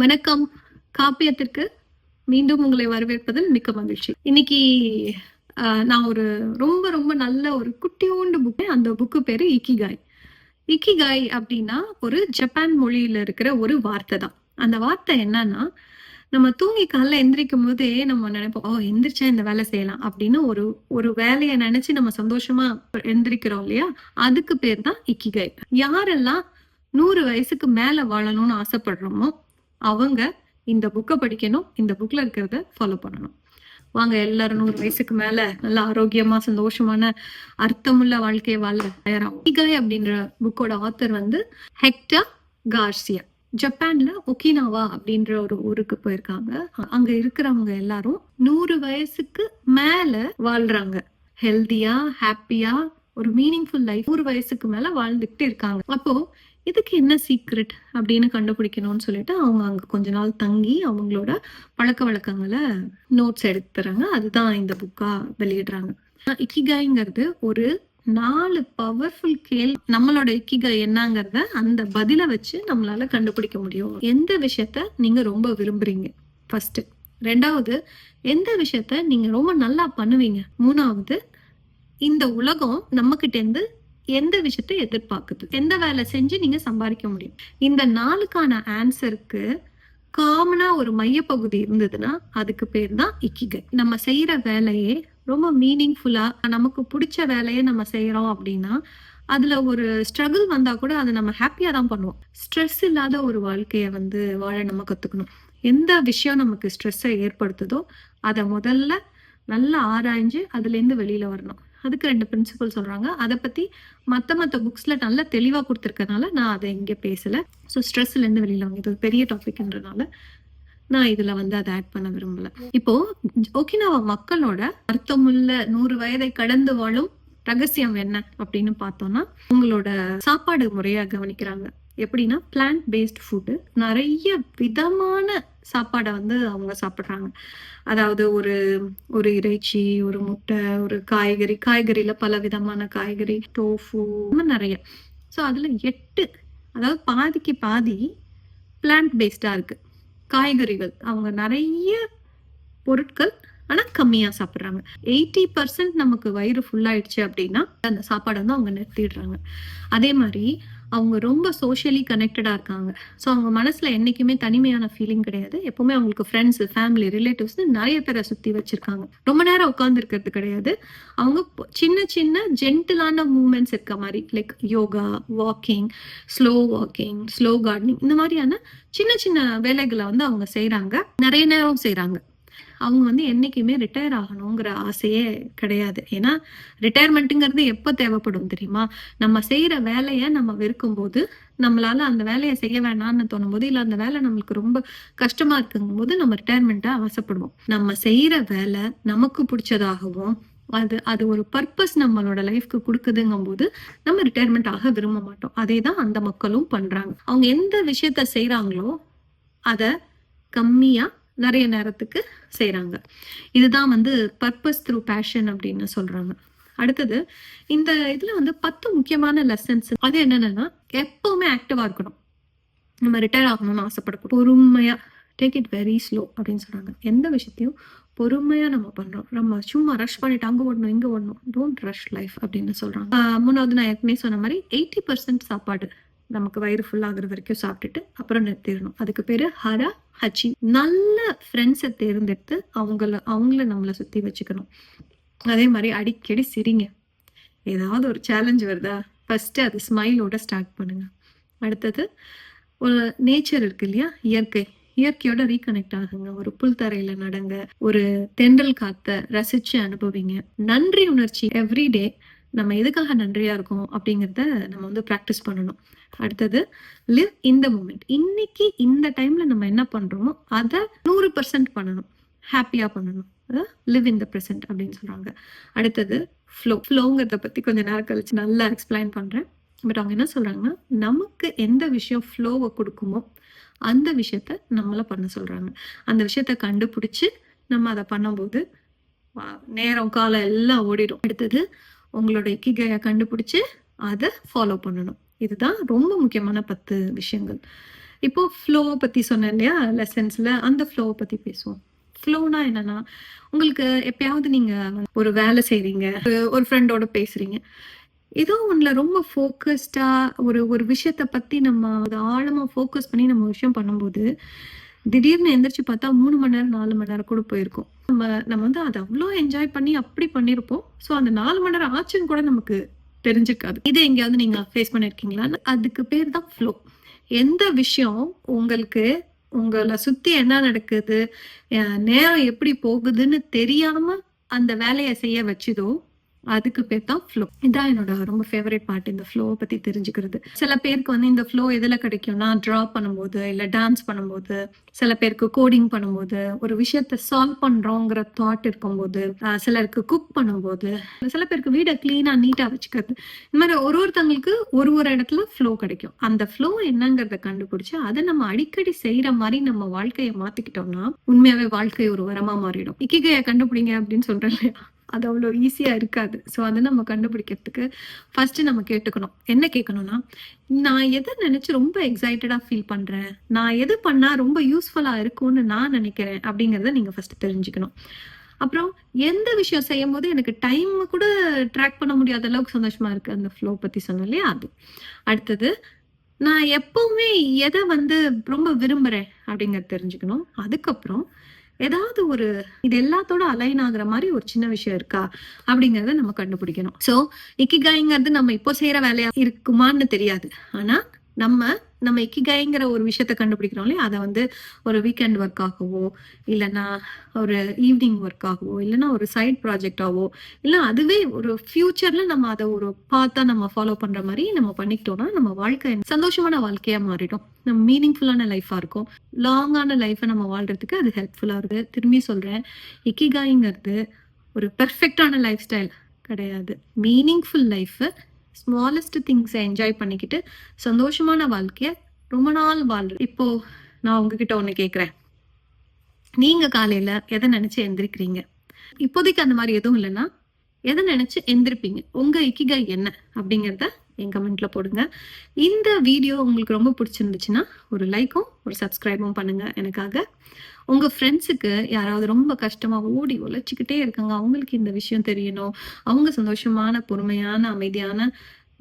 வணக்கம். காப்பியத்திற்கு மீண்டும் உங்களை வரவேற்பதில் மிக்க மகிழ்ச்சி. இன்னைக்கு ஆஹ், நான் ஒரு ரொம்ப ரொம்ப நல்ல ஒரு குட்டியோண்டு புக்கு அந்த புக்கு பேரு இக்கிகாய். இக்கிகாய் அப்படின்னா ஒரு ஜப்பான் மொழியில இருக்கிற ஒரு வார்த்தை தான். அந்த வார்த்தை என்னன்னா நம்ம தூங்கி காலைல எந்திரிக்கும் போதே நம்ம நினைப்போம் ஓ எந்திரிச்சா இந்த வேலை செய்யலாம் அப்படின்னு ஒரு ஒரு வேலையை நினைச்சு நம்ம சந்தோஷமா எந்திரிக்கிறோம் இல்லையா? அதுக்கு பேர் தான் இக்கிகாய். யாரெல்லாம் நூறு வயசுக்கு மேல வாழணும்னு ஆசைப்படுறோமோ அவங்க இந்த புக்கை படிக்கணும் இந்த புக்ல இருக்கிறத ஃபாலோ பண்ணணும். வாங்க எல்லாரும் நூறு வயசுக்கு மேல நல்ல ஆரோக்கியமா சந்தோஷமான அர்த்தமுள்ள வாழ்க்கையை வாழ தயாராகும். அப்படின்ற புக்கோட ஆத்தர் வந்து ஹெக்டா கார்சியா. ஜப்பான்ல ஒகினாவா அப்படின்ற ஒரு ஊருக்கு போயிருக்காங்க. அங்க இருக்கிறவங்க எல்லாரும் நூறு வயசுக்கு மேல வாழ்றாங்க. ஹெல்தியா ஹாப்பியா ஒரு மீனிங்ஃபுல் லைஃப் நூறு வயசுக்கு மேல வாழ்ந்துகிட்டு இருக்காங்க. அப்போ இதுக்கு என்ன சீக்ரெட் அப்படின்னு கண்டுபிடிக்கணும்னு சொல்லிட்டு அவங்க அங்க கொஞ்ச நாள் தங்கி அவங்களோட பழக்க வழக்கங்களை நோட்ஸ் எடுத்துறாங்க. அதுதான் இந்த புக்கா வெளியிடுறாங்க. இக்கிகாய்ங்கிறது ஒரு நாலு பவர்ஃபுல் கேள் நம்மளோட இக்கிகை என்னங்கிறத அந்த பதில வச்சு நம்மளால கண்டுபிடிக்க முடியும். எந்த விஷயத்த நீங்க ரொம்ப விரும்புறீங்க? ஃபர்ஸ்ட் ரெண்டாவது எந்த விஷயத்த நீங்க ரொம்ப நல்லா பண்ணுவீங்க? மூணாவது இந்த உலகம் நம்ம கிட்டேருந்து எந்த விஷயத்த எதிர்பார்க்குது? எந்த வேலை செஞ்சு நீங்க சம்பாதிக்க முடியும்? இந்த நாளுக்கான ஆன்சருக்கு காமனா ஒரு மையப்பகுதி இருந்ததுன்னா அதுக்கு பேர் தான் இக்கிகை. நம்ம செய்யற வேலையே ரொம்ப மீனிங்ஃபுல்லா நமக்கு பிடிச்ச வேலையை நம்ம செய்யறோம் அப்படின்னா அதுல ஒரு ஸ்ட்ரகிள் வந்தா கூட அதை நம்ம ஹாப்பியா தான் பண்ணுவோம். ஸ்ட்ரெஸ் இல்லாத ஒரு வாழ்க்கைய வந்து வாழ நம்ம கத்துக்கணும். எந்த விஷயம் நமக்கு ஸ்ட்ரெஸ்ஸை ஏற்படுத்துதோ அதை முதல்ல நல்லா ஆராய்ஞ்சு அதுல இருந்து வெளியில வரணும். அதுக்கு ரெண்டு பிரின்சிபல் சொல்றாங்க. அதை பத்தி மத்த மத்த புக்ஸ்ல நல்லா தெளிவா கொடுத்துருக்கனால நான் அதை இங்க பேசல. ஸோ ஸ்ட்ரெஸ்ல இருந்து வெளியில வாங்க இது ஒரு பெரிய டாபிக்ன்றனால நான் இதுல வந்து அதை ஆட் பண்ண விரும்பல. இப்போ ஒகினாவா மக்களோட அர்த்தமுள்ள நூறு வயதை கடந்து வாழும் ரகசியம் என்ன அப்படின்னு பார்த்தோம்னா உங்களோட சாப்பாடு முறையா கவனிக்கிறாங்க. எப்படின்னா பிளான்ட் பேஸ்ட் ஃபுட்டு நிறைய விதமான சாப்பாடை வந்து அவங்க சாப்பிட்றாங்க. அதாவது ஒரு ஒரு இறைச்சி ஒரு முட்டை ஒரு காய்கறி காய்கறியில் பல விதமான காய்கறி டோஃபு நிறைய. ஸோ அதுல எட்டு அதாவது பாதிக்கு பாதி பிளான்ட் பேஸ்டா இருக்கு. காய்கறிகள். அவங்க நிறைய பொருட்கள் ஆனா கம்மியா சாப்பிடுறாங்க. எயிட்டி பர்சன்ட் நமக்கு வயிறு ஃபுல்லாயிடுச்சு அப்படின்னா அந்த சாப்பாடை வந்து அவங்க நிறுத்திடுறாங்க. அதே மாதிரி அவங்க ரொம்ப சோஷியலி கனெக்டடாக இருக்காங்க. ஸோ அவங்க மனசில் என்றைக்குமே தனிமையான ஃபீலிங் கிடையாது. எப்போவுமே அவங்களுக்கு ஃப்ரெண்ட்ஸ் ஃபேமிலி ரிலேட்டிவ்ஸ்னு நிறைய பேரை சுற்றி வச்சுருக்காங்க. ரொம்ப நேரம் உட்காந்துருக்கிறது கிடையாது. அவங்க சின்ன சின்ன ஜென்டிலான மூமெண்ட்ஸ் இருக்க மாதிரி like yoga walking slow walking slow gardening இந்த மாதிரியான சின்ன சின்ன வேலைகளை வந்து அவங்க செய்கிறாங்க நிறைய நேரம் செய்கிறாங்க அவங்க வந்து என்றைக்குமே ரிட்டையர் ஆகணுங்கிற ஆசையே கிடையாது. ஏன்னா ரிட்டையர்மெண்ட்டுங்கிறது எப்போ தேவைப்படும் தெரியுமா? நம்ம செய்கிற வேலையை நம்ம வெறுக்கும் போது நம்மளால அந்த வேலையை செய்ய வேணாம்னு தோணும் போது இல்லை அந்த வேலை நம்மளுக்கு ரொம்ப கஷ்டமா இருக்குங்கும் போது நம்ம ரிட்டையர்மெண்ட்டை ஆசைப்படுவோம். நம்ம செய்கிற வேலை நமக்கு பிடிச்சதாகவும் அது அது ஒரு பர்பஸ் நம்மளோட லைஃப்க்கு கொடுக்குதுங்கும் போது நம்ம ரிட்டையர்மெண்ட் ஆக விரும்ப மாட்டோம். அதே தான் அந்த மக்களும் பண்றாங்க. அவங்க எந்த விஷயத்த செய்யறாங்களோ அதை கம்மியா நிறைய நேரத்துக்கு செய்கிறாங்க இதுதான் வந்து பர்பஸ் த்ரூ பேஷன் அப்படின்னு சொல்றாங்க. அடுத்தது இந்த இதுல வந்து பத்து முக்கியமான லெசன்ஸ் அது என்னென்னா எப்பவுமே ஆக்டிவா இருக்கணும். நம்ம ரிட்டையர் ஆகணும்னு ஆசைப்படக்கூடும் பொறுமையா டேக் இட் வெரி ஸ்லோ அப்படின்னு சொல்றாங்க. எந்த விஷயத்தையும் பொறுமையா நம்ம பண்றோம். நம்ம சும்மா ரஷ் பண்ணிட்டு அங்க ஓடணும் இங்க ஓடணும். டோன்ட் ரஷ் லைஃப் அப்படின்னு சொல்றாங்க. ஆஹ் மூணாவது நான் ஏற்கனவே சொன்ன மாதிரி எயிட்டி பர்சன்ட் சாப்பாடு. நமக்கு வயிறு ஃபுல்லாகிற வரைக்கும் சாப்பிட்டுட்டு அப்புறம் நிறுத்திடணும். அதுக்கு பேரு ஹரா ஹச்சி நல்ல ஃப்ரெண்ட்ஸை தேர்ந்தெடுத்து அவங்கள அவங்கள நம்மளை சுத்தி வச்சுக்கணும். அதே மாதிரி அடிக்கடி சிரிங்க. ஏதாவது ஒரு சேலஞ்ச் வருதா? ஃபஸ்ட்டு அது ஸ்மைலோட ஸ்டார்ட் பண்ணுங்க. அடுத்தது ஒரு நேச்சர் இருக்கு இல்லையா? இயற்கை. இயற்கையோட ரீகனெக்ட் ஆகுங்க. ஒரு புல் தரையில நடங்க. ஒரு தென்றல் காத்த ரசிச்சு அனுபவிங்க. நன்றி உணர்ச்சி எவ்ரிடே நம்ம எதுக்காக நன்றியா இருக்கோம் அப்படிங்கிறத நம்ம வந்து ப்ராக்டிஸ் பண்ணணும். அடுத்தது லிவ் இந்த மூமெண்ட் இன்னைக்கு இந்த டைம்ல நம்ம என்ன பண்றோமோ அதை நூறு பர்சன்ட் பண்ணணும். ஹாப்பியா பண்ணணும். லிவ் இன் த ப்ரெசென்ட் அப்படின்னு சொல்றாங்க. அடுத்தது ஃப்ளோ ஃப்ளோங்கிறத பத்தி கொஞ்சம் நேரம் கழிச்சு நல்லா எக்ஸ்பிளைன் பண்றேன். பட் அவங்க என்ன சொல்றாங்கன்னா நமக்கு எந்த விஷயம் ஃப்ளோவை கொடுக்குமோ அந்த விஷயத்த நம்மள பண்ண சொல்றாங்க. அந்த விஷயத்த கண்டுபிடிச்சு நம்ம அதை பண்ணும்போது நேரம் காலம் எல்லாம் ஓடிடும். அடுத்தது உங்களோட இக்கிகையை கண்டுபிடிச்சு அதை ஃபாலோ பண்ணணும். இதுதான் ரொம்ப முக்கியமான பத்து விஷயங்கள். இப்போ ஃப்ளோவை பத்தி சொன்னேன் இல்லையா? லெசன்ஸ்ல அந்த ஃப்ளோவை பத்தி பேசுவோம். ஃப்ளோனா என்னன்னா உங்களுக்கு எப்பயாவது நீங்க ஒரு வேலை செய்றீங்க ஒரு- ஃப்ரெண்டோட பேசுறீங்க. ஏதோ ஒன்றில் ரொம்ப ஃபோக்கஸ்டாக ஒரு ஒரு விஷயத்த பற்றி நம்ம அதை ஆழமாக ஃபோக்கஸ் பண்ணி நம்ம விஷயம் பண்ணும்போது திடீர்னு எந்திரிச்சு பார்த்தா மூணு மணி நேரம் நாலு மணி நேரம் கூட போயிருக்கும். நம்ம நம்ம வந்து அதை அவ்வளோ என்ஜாய் பண்ணி அப்படி பண்ணியிருப்போம் ஸோ அந்த நாலு மணி நேரம் ஆச்சுன்னு கூட நமக்கு தெரிஞ்சிருக்காது. இதை எங்கேயாவது நீங்கள் ஃபேஸ் பண்ணியிருக்கீங்களான்னு அதுக்கு பேர் தான் ஃப்ளோ எந்த விஷயம் உங்களுக்கு உங்களை சுற்றி என்ன நடக்குது நேரம் எப்படி போகுதுன்னு தெரியாமல் அந்த வேலையை செய்ய வச்சுதோ அதுக்கு பேர் தான் ஃப்ளோ இதான் என்னோட ரொம்ப ஃபேவரட் பார்ட் இந்த ஃப்ளோவை பத்தி தெரிஞ்சுக்கிறது. சில பேருக்கு வந்து இந்த ஃப்ளோ எதுல கிடைக்கும்னா ட்ரா பண்ணும்போது இல்ல டான்ஸ் பண்ணும்போது சில பேருக்கு கோடிங் பண்ணும்போது ஒரு விஷயத்த சால்வ் பண்றோங்கிற தாட் இருக்கும்போது சிலருக்கு குக் பண்ணும்போது சில பேருக்கு வீடை கிளீனா நீட்டா வச்சுக்கிறது. இந்த மாதிரி ஒரு ஒருத்தவங்களுக்கு ஒரு ஒரு இடத்துல ஃப்ளோ கிடைக்கும். அந்த ஃப்ளோ என்னங்கிறத கண்டுபிடிச்சு அதை நம்ம அடிக்கடி செய்யற மாதிரி நம்ம வாழ்க்கையை மாத்திக்கிட்டோம்னா உண்மையாவே வாழ்க்கை ஒரு வரமா மாறிடும். இக்கிகையை கண்டுபிடிங்க அப்படின்னு சொல்றேன் இல்லையா? அது அவ்வளோ ஈஸியாக இருக்காது. ஸோ அதை நம்ம கண்டுபிடிக்கிறதுக்கு ஃபஸ்ட்டு நம்ம கேட்டுக்கணும். என்ன கேட்கணும்னா நான் எதை நினச்சி ரொம்ப எக்ஸைட்டடாக ஃபீல் பண்ணுறேன் நான் எது பண்ணால் ரொம்ப யூஸ்ஃபுல்லாக இருக்கும்னு நான் நினைக்கிறேன்? அப்படிங்கிறத நீங்கள் ஃபஸ்ட்டு தெரிஞ்சுக்கணும். அப்புறம் எந்த விஷயம் செய்யும் போது எனக்கு டைம் கூட ட்ராக் பண்ண முடியாத அளவுக்கு சந்தோஷமா இருக்கு? அந்த ஃப்ளோ பத்தி சொன்னேன் இல்லையா? அது. அடுத்தது நான் எப்பவுமே எதை வந்து ரொம்ப விரும்புறேன்? அப்படிங்கறது தெரிஞ்சுக்கணும். அதுக்கப்புறம் ஏதாவது ஒரு இது எல்லாத்தோட அலைன் ஆகுற மாதிரி ஒரு சின்ன விஷயம் இருக்கா? அப்படிங்கறத நம்ம கண்டுபிடிக்கணும். சோ இக்கிகாய்ங்கிறது நம்ம இப்போ செய்யற வேலையா இருக்குமான்னு தெரியாது. ஆனா நம்ம நம்ம இக்கிகாய்ங்கிற ஒரு விஷயத்த கண்டுபிடிக்கிறோம் இல்லையா? அதை வந்து ஒரு வீக்கெண்ட் ஒர்க் ஆகவோ இல்லைன்னா ஒரு ஈவினிங் ஒர்க் ஆகவோ இல்லைன்னா ஒரு சைட் ப்ராஜெக்டாவோ இல்லை அதுவே ஒரு ஃபியூச்சர்ல நம்ம அதை ஒரு பார்த்தா நம்ம ஃபாலோ பண்ற மாதிரி நம்ம பண்ணிக்கிட்டோம்னா நம்ம வாழ்க்கை சந்தோஷமான வாழ்க்கையா மாறிடும். நம்ம மீனிங்ஃபுல்லான லைஃபா இருக்கும். லாங்கான லைஃபை நம்ம வாழ்றதுக்கு அது ஹெல்ப்ஃபுல்லா இருக்கு. திரும்பி சொல்றேன் இக்கிகாய்ங்கிறது ஒரு பெர்ஃபெக்டான லைஃப் ஸ்டைல் கிடையாது. மீனிங்ஃபுல் லைஃப் ஸ்மாலஸ்ட் திங்ஸை என்ஜாய் பண்ணிக்கிட்டு சந்தோஷமான வாழ்க்கைய ரொம்ப நாள் வாழ்ற இப்போ நான் உங்ககிட்ட ஒண்ணு கேக்குறேன். நீங்க காலையில எதை நினைச்சு எந்திரிக்கிறீங்க? இப்போதைக்கு அந்த மாதிரி எதுவும் இல்லைன்னா எதை நினைச்சு எந்திரிப்பீங்க? உங்க இக்கிகை என்ன? அப்படிங்கறத என் கமெண்ட்டில் போடுங்க. இந்த வீடியோ உங்களுக்கு ரொம்ப பிடிச்சிருந்துச்சுன்னா ஒரு லைக்கும் ஒரு சப்ஸ்கிரைபும் பண்ணுங்க எனக்காக. உங்க ஃப்ரெண்ட்ஸுக்கு யாராவது ரொம்ப கஷ்டமா ஓடி உழைச்சிக்கிட்டே இருக்காங்க அவங்களுக்கு இந்த விஷயம் தெரியணும் அவங்க சந்தோஷமான பொறுமையான அமைதியான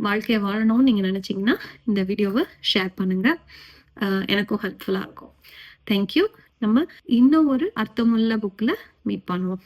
வாழ்க்கையை வாழணும்னு நீங்க நினைச்சீங்கன்னா இந்த வீடியோவை ஷேர் பண்ணுங்க. எனக்கும் ஹெல்ப்ஃபுல்லா இருக்கும். தேங்க்யூ நம்ம இன்னும் ஒரு அர்த்தமுள்ள புக்ல மீட் பண்ணுவோம்.